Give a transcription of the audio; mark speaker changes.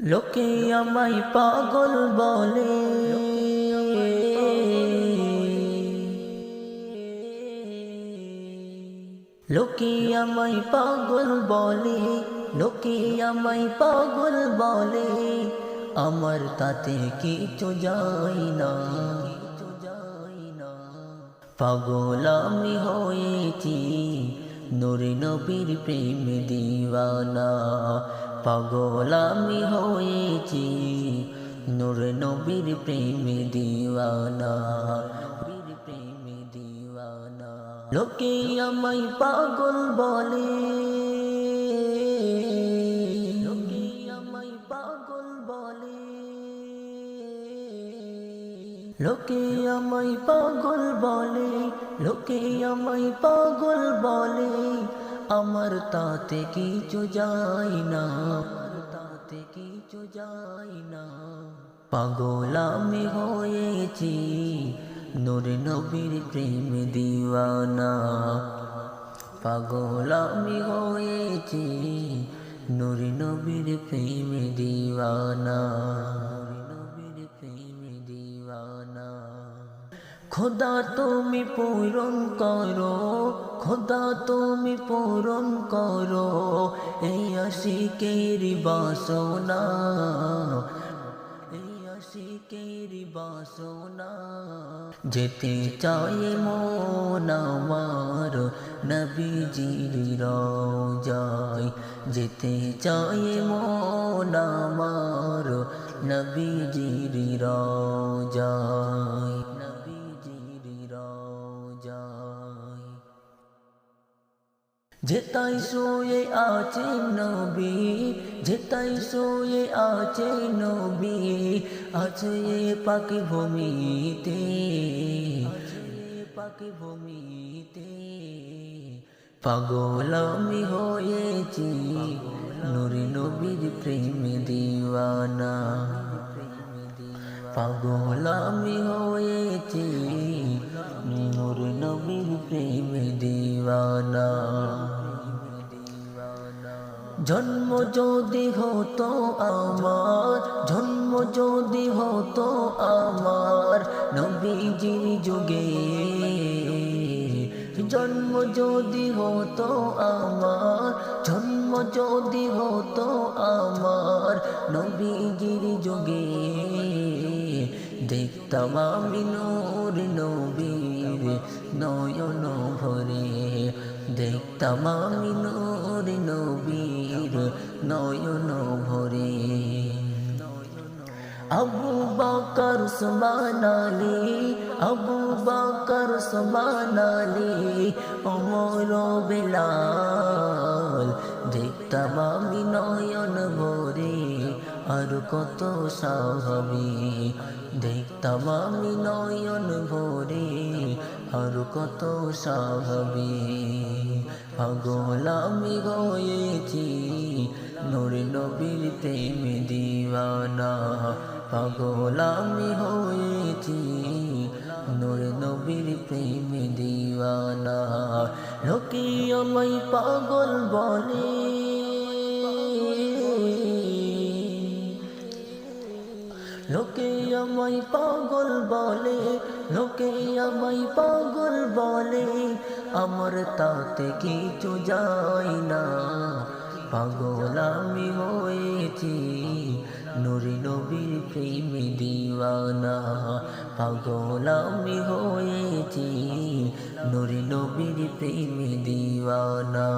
Speaker 1: লোকে আমায় পাগল বলে। লোকে আমায় পাগল বলে, লোকে আমায় পাগল বলে। আমার তাতে কিছু যায় না। পাগল আমি হয়েছি নুরে নবীর প্রেম দিওয়ানা, পাগল আমি হয়েছি। নুরে নবীর প্রেম দিওয়ানা প্রেম দিওয়ানা। লোকে আমায় পাগল বলে। লোকে আমায় পাগল বলে, লোকে আমায় পাগল বলে, আমার তাতে কিছু যায় না তাতে কিছু যায় না। পাগল আমি হয়েছি নূর নবীর প্রেম দিওয়ানা। পাগল আমি হয়েছি নূর নবীর প্রেম দিওয়ানা। খোদা তুমি পূরণ করো, খোদা তুমি পূরণ করো, এই আশিকের বাসনা, এই আশিকের বাসনা। যেতে চাই মন আমার নবীজির রোজায়, যেতে চাই মন আমার নবীজির রোজায়। রোজায় যেতাই সোয়ে আছে নবী যেতাই সোয়ে আছে নবী, আছে পাখি ভূমিতে পাখি ভূমিতে, পাগল আমি হয়েছি নুরি নবীর প্রেম দিওয়ানা। পাগল আমি হয়েছি নূর নবীর প্রেম দিওয়ানা। জন্ম যদি হতো আমার, জন্ম যদি হতো আমার, নবীজির যুগে। জন্ম যদি হতো আমার, জন্ম যদি হতো আমার, নবীজির যুগে। দেখতাম আমি নূর নবীর নয়ন ভরে। দেখতাম আমি নূর নবীর নয়ন ভরে। আবু বাকর সুবানালি আবু বাকর সুবানালি অমর বেলাল। দেখতাম আমি নয়ন আর কত সাহাবি দেখতাম আমি নয়ন ভরে, আর কত সাহাবি পাগল আমি হয়েছি, নূর নবীর প্রেম দিওয়ানা। পাগল হয়েছি, নূর নবীর প্রেম দিওয়ানা। লোকে আমায় পাগল বলে লোকে আমায় পাগল বলে, লোকে আমায় পাগল বলে, আমার তাতে কিছু যায় না। পাগল আমি হয়েছি নুরি নবীর প্রেম দিওয়ানা। পাগল আমি হয়েছি নুরি নবীর প্রেম দিওয়ানা।